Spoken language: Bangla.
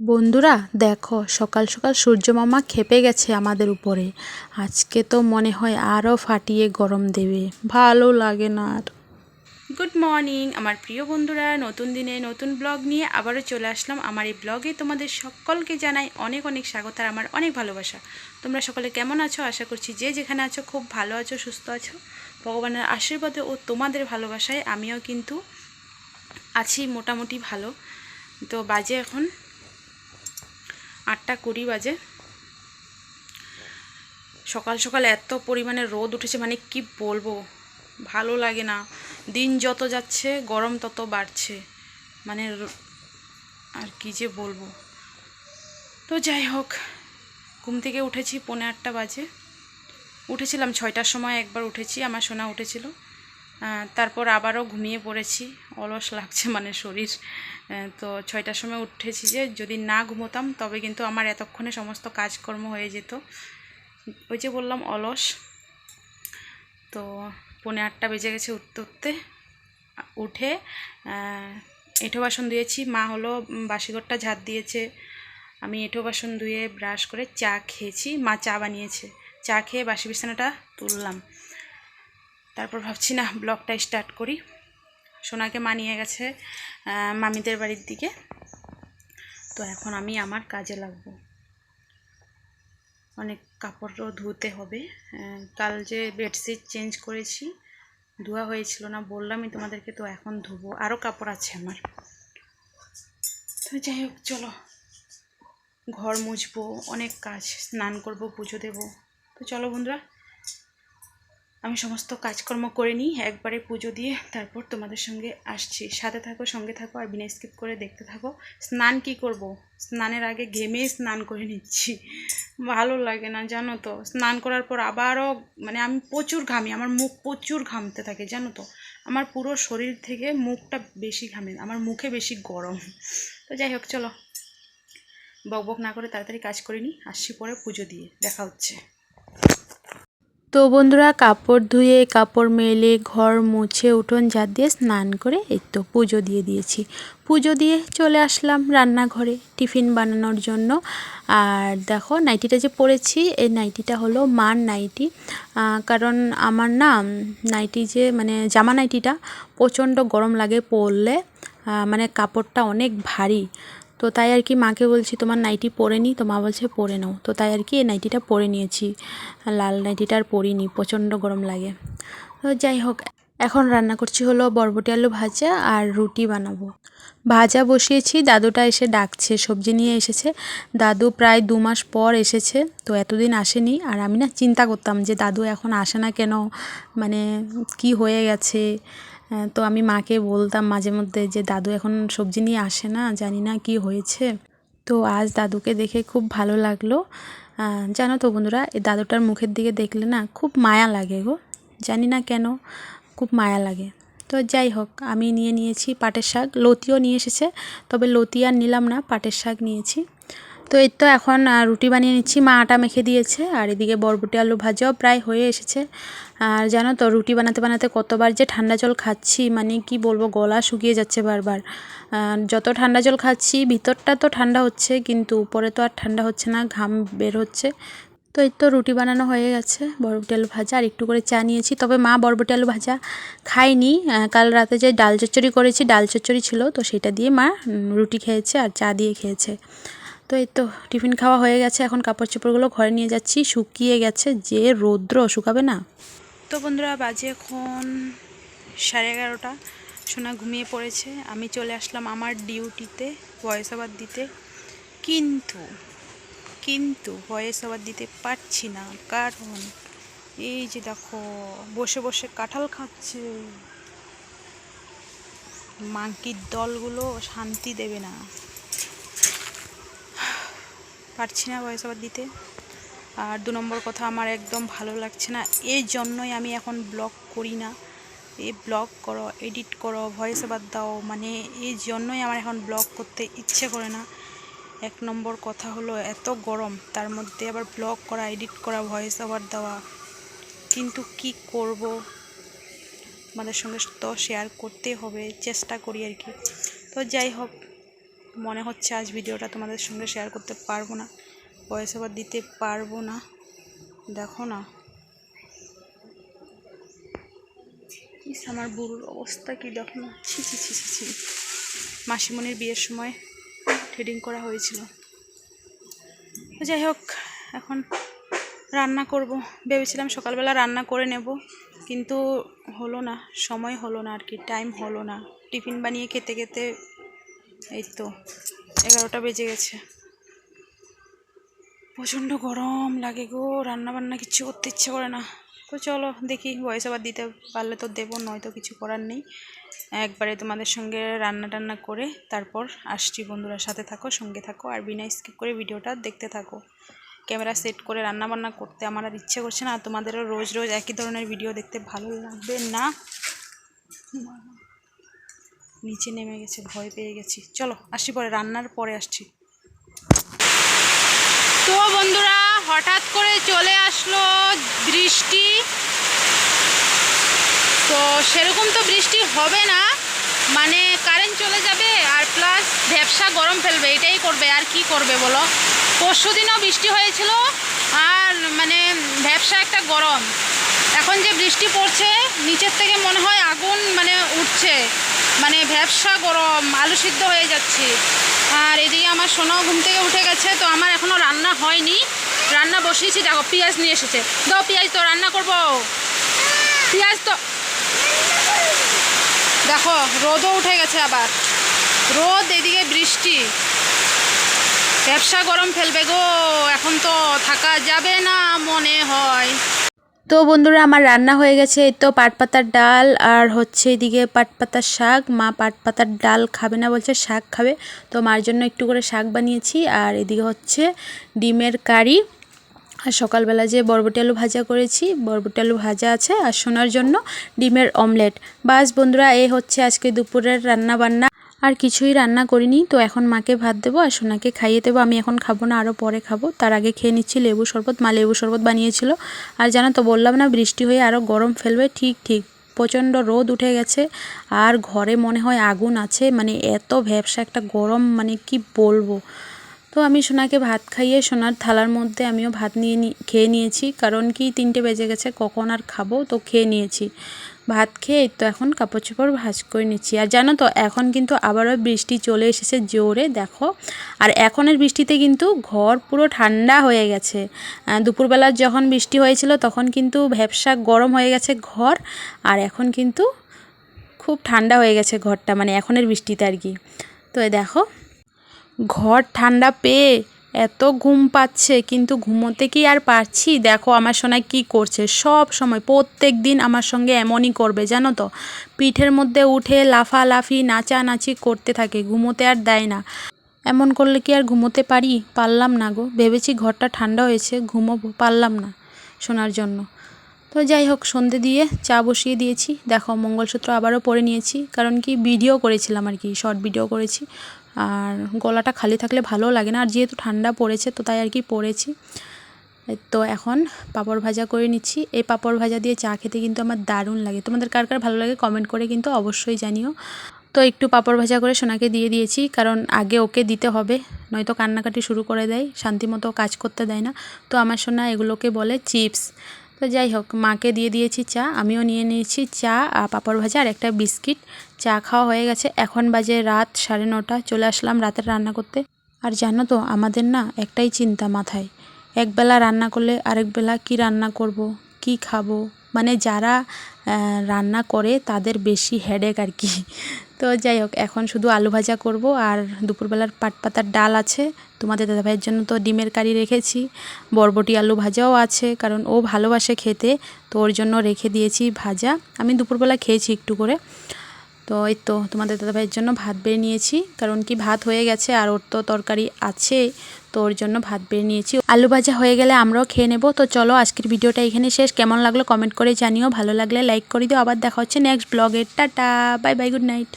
বন্ধুরা, দেখো, সকাল সকাল সূর্য মামা খেপে গেছে আমাদের উপরে। আজকে তো মনে হয় আরও ফাটিয়ে গরম দেবে। ভালো লাগে না আর। গুড মর্নিং আমার প্রিয় বন্ধুরা, নতুন দিনে নতুন ব্লগ নিয়ে আবারও চলে আসলাম। আমার এই ব্লগে তোমাদের সকলকে জানাই অনেক অনেক স্বাগত আর আমার অনেক ভালোবাসা। তোমরা সকলে কেমন আছো? আশা করছি যে যেখানে আছো, খুব ভালো আছো, সুস্থ আছো। ভগবানের আশীর্বাদে ও তোমাদের ভালোবাসায় আমিও কিন্তু আছি মোটামুটি ভালো। তো বাজে এখন আটটা কুড়ি বাজে। সকাল সকাল এত পরিমাণে রোদ উঠেছে মানে কি বলব? ভালো লাগে না। দিন যত যাচ্ছে, গরম তত বাড়ছে। মানে আর কি যে বলব? তো যাই হোক, ঘুম থেকে উঠেছি, পৌনে আটটা বাজে। উঠেছিলাম ছয়টার সময় একবার উঠেছি, আমার সোনা উঠেছিল। তারপর আবারও ঘুমিয়ে পড়েছি। অলস লাগছে মানে শরীর। তো ছয়টার সময় উঠেছি যে, যদি না ঘুমোতাম তবে কিন্তু আমার এতক্ষণে সমস্ত কাজকর্ম হয়ে যেত। ওই যে বললাম, অলস। তো পৌনে আটটা বেজে গেছে উঠতে উঠতে। উঠে এঁঠো বাসন ধুয়েছি। মা হলো বাসিঘরটা ঝাঁট দিয়েছে। আমি এঁঠো বাসন ধুয়ে ব্রাশ করে চা খেয়েছি। মা চা বানিয়েছে। চা খেয়ে বাসি বিছানাটা তুললাম। তারপর ভাবছি না ব্লগটা স্টার্ট করি। সোনাকে মানিয়ে গেছে মামিদের বাড়ির দিকে। তো এখন আমি আমার কাজে লাগবো। অনেক কাপড়ও ধুতে হবে। কাল যে বেডশিট চেঞ্জ করেছি, ধোয়া হয়েছিল না, বললামই তোমাদেরকে, তো এখন ধুবো। আরও কাপড় আছে আমার। তো যাই হোক, চলো। ঘর মুছবো, অনেক কাজ, স্নান করব, পুজো দেবো। তো চলো বন্ধুরা আমি সমস্ত কাজকর্ম করে নিই, একবারে পুজো দিয়ে তারপর তোমাদের সঙ্গে আসছি। সাথে থাকো, সঙ্গে থাকো আর বিনা স্কিপ করে দেখতে থাকো। স্নান কি করব? স্নানের আগে ঘেমে স্নান করে নিচ্ছি। ভালো লাগে না, জানো তো। স্নান করার পর আবারও মানে আমি প্রচুর ঘামি, আমার মুখ প্রচুর ঘামতে থাকে, জানো তো। আমার পুরো শরীর থেকে মুখটা বেশি ঘামে, আমার মুখে বেশি গরম। তো যাই হোক, চলো। বক বক না করে তাড়াতাড়ি কাজ করে নিই, আসছি পরে পুজো দিয়ে, দেখা হচ্ছে। তো বন্ধুরা কাপড় ধুয়ে, কাপড় মেলে, ঘর মুছে, উঠোন ঝাঁট দিয়ে স্নান করে এই তো পুজো দিয়ে দিয়েছি। পুজো দিয়ে চলে আসলাম রান্নাঘরে টিফিন বানানোর জন্য। আর দেখো নাইটিটা যে পরেছি, এই নাইটিটা হলো মার নাইটি। কারণ আমার না নাইটি যে মানে জামা নাইটিটা প্রচণ্ড গরম লাগে পরলে। মানে কাপড়টা অনেক ভারী। তো তাই আর কি মাকে বলছি, তোমার নাইটি পরে নি? তো মা বলছে, পরে নাও। তো তাই আর কি এই নাইটিটা পরে নিয়েছি। লাল নাইটিটা আর পরিনি, প্রচণ্ড গরম লাগে। তো যাই হোক, এখন রান্না করছি হলো বরবটি আলু ভাজা আর রুটি বানাবো। ভাজা বসিয়েছি, দাদুটা এসে ডাকছে, সবজি নিয়ে এসেছে। দাদু প্রায় দু মাস পর এসেছে, তো এতদিন আসেনি। আর আমি না চিন্তা করতাম যে দাদু এখন আসে না কেন? মানে কি হয়ে গেছে? তো আমি মাকে বলতাম মাঝে মধ্যে যে, দাদু এখন সবজি নিয়ে আসে না, জানি না কি হয়েছে। তো আজ দাদুকে দেখে খুব ভালো লাগল। জানো তো বন্ধুরা এই দাদুটার মুখের দিকে দেখলে না খুব মায়া লাগে গো। জানি না কেন, খুব মায়া লাগে। তো যাই হোক, আমি নিয়ে নিয়েছি পাটের শাক। লতিও নিয়ে এসেছে, তবে লতি আর নিলাম না, পাটের শাক নিয়েছি। তো এই তো এখন রুটি বানিয়ে নিচ্ছি। মা আটা মেখে দিয়েছে, আর এদিকে বরবটি আলু ভাজাও প্রায় হয়ে এসেছে। আর জানো তো, রুটি বানাতে বানাতে কতবার যে ঠান্ডা জল খাচ্ছি মানে কি বলব, গলা শুকিয়ে যাচ্ছে বারবার। যত ঠান্ডা জল খাচ্ছি, ভিতরটা তো ঠান্ডা হচ্ছে, কিন্তু উপরে তো আর ঠান্ডা হচ্ছে না, ঘাম বের হচ্ছে। তো এই তো রুটি বানানো হয়ে গেছে, বরবটি আলু ভাজা, আর একটু করে চা নিয়েছি। তবে মা বরবটি আলু ভাজা খায়নি। কাল রাতে যে ডাল চচ্চড়ি করেছি, ডাল চচ্চড়ি ছিল, তো সেটা দিয়ে মা রুটি খেয়েছে আর চা দিয়ে খেয়েছে। তো এই তো টিফিন খাওয়া হয়ে গেছে, এখন কাপড় চোপড়গুলো ঘরে নিয়ে যাচ্ছি। শুকিয়ে গেছে, যে রৌদ্র শুকাবে না। তো বন্ধুরা, বাজে এখন সাড়ে এগারোটা। সোনা ঘুমিয়ে পড়েছে। আমি চলে আসলাম আমার ডিউটিতে, ভয়েস ওভার দিতে। কিন্তু কিন্তু ভয়েস ওভার দিতে পারছি না, কারণ এই যে দেখো, বসে বসে কাঁঠাল খাচ্ছে। মাংকির দলগুলো শান্তি দেবে না। পারছি না ভয়েস ওভার দিতে। আর দু নম্বর কথা, আমার একদম ভালো লাগছে না। এই জন্যই আমি এখন ব্লগ করি না। এই ব্লগ করো এডিট করো ভয়েস ওভার দাও মানে এই জন্যই আমার এখন ব্লগ করতে ইচ্ছে করে না। এক নম্বর কথা হলো, এত গরম, তার মধ্যে আবার ব্লগ করা এডিট করা ভয়েস ওভার দেওয়া। কিন্তু কি করব? আমাদের সঙ্গে তো শেয়ার করতে হবে, চেষ্টা করি আর কি। তো যাই হোক মনে হচ্ছে আজ ভিডিওটা তোমাদের সঙ্গে শেয়ার করতে পারব না। ভয়েস ওভার দিতে পারব না। দেখো না। ইস, আমার বুড়োর অবস্থা কি দেখো। না ছি ছি ছি ছি ছি। মাসিমণির বিয়ের সময় থ্রেডিং করা হয়েছিল। যাই হোক, এখন রান্না করব। ভেবেছিলাম সকালবেলা রান্না করে নেব, কিন্তু হলো না, সময় হলো না আর কি টাইম হলো না। টিফিন বানিয়ে খেতে খেতে এই তো, এগারোটা বেজে গেছে। প্রচণ্ড গরম লাগে গো রান্না বান্না কিচ্ছু করতে ইচ্ছে করে না। তো চলো দেখি ভয়েস আবার দিতে পারলে তো দেবো, নয়তো কিছু করার নেই। একবারে তোমাদের সঙ্গে রান্না টান্না করে তারপর আসছি। বন্ধুরা সাথে থাকো, সঙ্গে থাকো, আর বিনা স্কিপ করে ভিডিওটা দেখতে থাকো। ক্যামেরা সেট করে রান্না বান্না করতে আমার আর ইচ্ছে করছে না তোমাদেরও রোজ রোজ একই ধরনের ভিডিও দেখতে ভালো লাগবে না। নিচে নেমে গেছে, ভয় পেয়ে গেছি। চলো, আসি পরে, রান্নার পরে আসছি। তো বন্ধুরা, হঠাৎ করে চলে আসলো বৃষ্টি। তো সেরকম তো বৃষ্টি হবে না মানে কারেন্ট চলে যাবে আর প্লাস ব্যবসা গরম ফেলবে, এটাই করবে, আর কি করবে বলো? পরশু দিনও বৃষ্টি হয়েছিল, আর মানে ব্যবসা একটা গরম। এখন যে বৃষ্টি পড়ছে, নিচের থেকে মনে হয় আগুন মানে উঠছে। মানে ব্যবসা গরম, আলু সিদ্ধ হয়ে যাচ্ছে। আর এদিকে আমার সোনাও ঘুম থেকে উঠে গেছে, তো আমার এখনও রান্না হয়নি। রান্না বসিয়েছি, দেখো, পেঁয়াজ নিয়ে এসেছে। দাও, পেঁয়াজ তো রান্না করব। পেঁয়াজ তো দেখো, রোদও উঠে গেছে আবার। রোদ, এদিকে বৃষ্টি। ব্যবসা গরম ফেলবে গো, এখন তো থাকা যাবে না মনে হয়। তো বন্ধুরা, আমার রান্না হয়ে গেছে। এই তো পাট পাতার ডাল আর হচ্ছে এদিকে পাট পাতার শাক। মা পাট পাতার ডাল খাবে না বলছে, শাক খাবে। তো মার জন্য একটু করে শাক বানিয়েছি। আর এদিকে হচ্ছে ডিমের কারি। আর সকালবেলা যে বরবটি আলু ভাজা করেছি, বরবটি আলু ভাজা আছে আর শোনার জন্য ডিমের অমলেট। বাস বন্ধুরা এই হচ্ছে আজকে দুপুরের রান্না বান্না আর কিছুই রান্না করিনি, তো এখন মাকে ভাত দেবো আর সোনাকে খাইয়ে দেবো। আমি এখন খাব না আরও পরে খাব। তার আগে খেয়ে নিচ্ছি লেবু শরবত। মা লেবু শরবত বানিয়েছিল। আর জানো তো, বললাম না বৃষ্টি হয়ে আরও গরম ফেলবে? ঠিক ঠিক। প্রচণ্ড রোদ উঠে গেছে আর ঘরে মনে হয় আগুন আছে। মানে এত ভ্যাবসা একটা গরম মানে কি বলব? তো আমি সোনাকে ভাত খাইয়ে সোনার থালার মধ্যে আমিও ভাত নিয়ে খেয়ে নিয়েছি। কারণ কি, তিনটে বেজে গেছে, কখন আর খাব? তো খেয়ে নিয়েছি। ভাত খেয়ে তো এখন কাপড় চোপড় ভাজ করে নিচ্ছি। আর জানো তো, এখন কিন্তু আবারও বৃষ্টি চলে এসেছে জোরে, দেখো। আর এখনের বৃষ্টিতে কিন্তু ঘর পুরো ঠান্ডা হয়ে গেছে। দুপুরবেলার যখন বৃষ্টি হয়েছিল তখন কিন্তু ভ্যাবসা গরম হয়ে গেছে ঘর, আর এখন কিন্তু খুব ঠান্ডা হয়ে গেছে ঘরটা মানে এখনের বৃষ্টিতে আর কি। তো দেখো, ঘর ঠান্ডা পেয়ে এত ঘুম পাচ্ছে, কিন্তু ঘুমোতে কি আর পারছি? দেখো আমার সোনায় কি করছে। সব সময়, প্রত্যেক দিন আমার সঙ্গে এমনই করবে, জানো তো? পিঠের মধ্যে উঠে লাফালাফি, নাচানাচি করতে থাকে, ঘুমোতে আর দেয় না। এমন করলে কি আর ঘুমোতে পারি? পারলাম না গো। ভেবেছি ঘরটা ঠান্ডা হয়েছে, ঘুমোবো, পারলাম না শোনার জন্য। তো যাই হোক, সন্ধে দিয়ে চা বসিয়ে দিয়েছি। দেখো, মঙ্গলসূত্র আবারও পরে নিয়েছি, কারণ কি ভিডিও করেছিলাম আর কি শর্ট ভিডিও করেছি। আর গলাটা খালি থাকলে ভালো লাগে না। আর যেহেতু ঠান্ডা পড়েছে, তো তাই আর কি এই তো এখন পাঁপড় ভাজা করে নিচ্ছি। এই পাঁপড় ভাজা দিয়ে চা খেতে কিন্তু আমার দারুণ লাগে। তোমাদের কার কার ভালো লাগে কমেন্ট করে কিন্তু অবশ্যই জানিও। তো একটু পাঁপড় ভাজা করে সোনাকে দিয়ে দিয়েছি, কারণ আগে ওকে দিতে হবে, নয়তো কান্নাকাটি শুরু করে দেয় শান্তিমতো কাজ করতে দেয় না। তো আমার সোনা এগুলোকে বলে চিপস। তো যাই হোক, মাকে দিয়ে দিয়েছি চা, আমিও নিয়ে নিয়েছি চা পাঁপড় ভাজা আর একটা বিস্কিট। চা খাওয়া হয়ে গেছে, এখন বাজে রাত সাড়ে নটা, চলে আসলাম রাতের রান্না করতে। আর জানো তো, আমাদের না একটাই চিন্তা মাথায়, একবেলা রান্না করলে আরেক বেলা কী রান্না করব, কি খাব? মানে যারা রান্না করে তাদের বেশি হেডেক আর কি। তো যাই হোক, এখন শুধু আলু ভাজা করব আর দুপুরবেলার পাট পাতার ডাল আছে। তোমাদের দাদাভাইয়ের জন্য তো ডিমের কারি রেখেছি, বরবটি আলু ভাজাও আছে, কারণ ও ভালোবাসে খেতে, তো ওর জন্য রেখে দিয়েছি ভাজা। আমি দুপুরবেলা খেয়েছি একটু করে। তো এই তো তোমাদের দাদাভাইয়ের জন্য ভাত বেড়ে নিয়েছি, কারণ কি ভাত হয়ে গেছে আর ওর তো তরকারি আছে, তো ওর জন্য ভাত বেড়ে নিয়েছি। আলু ভাজা হয়ে গেলে আমরাও খেয়ে নেব। তো চলো আজকের ভিডিওটা এখানে শেষ। কেমন লাগল কমেন্ট করে জানিও। ভালো লাগলে লাইক করে দিও। আবার দেখা হচ্ছে নেক্সট ব্লগের tata bye bye good night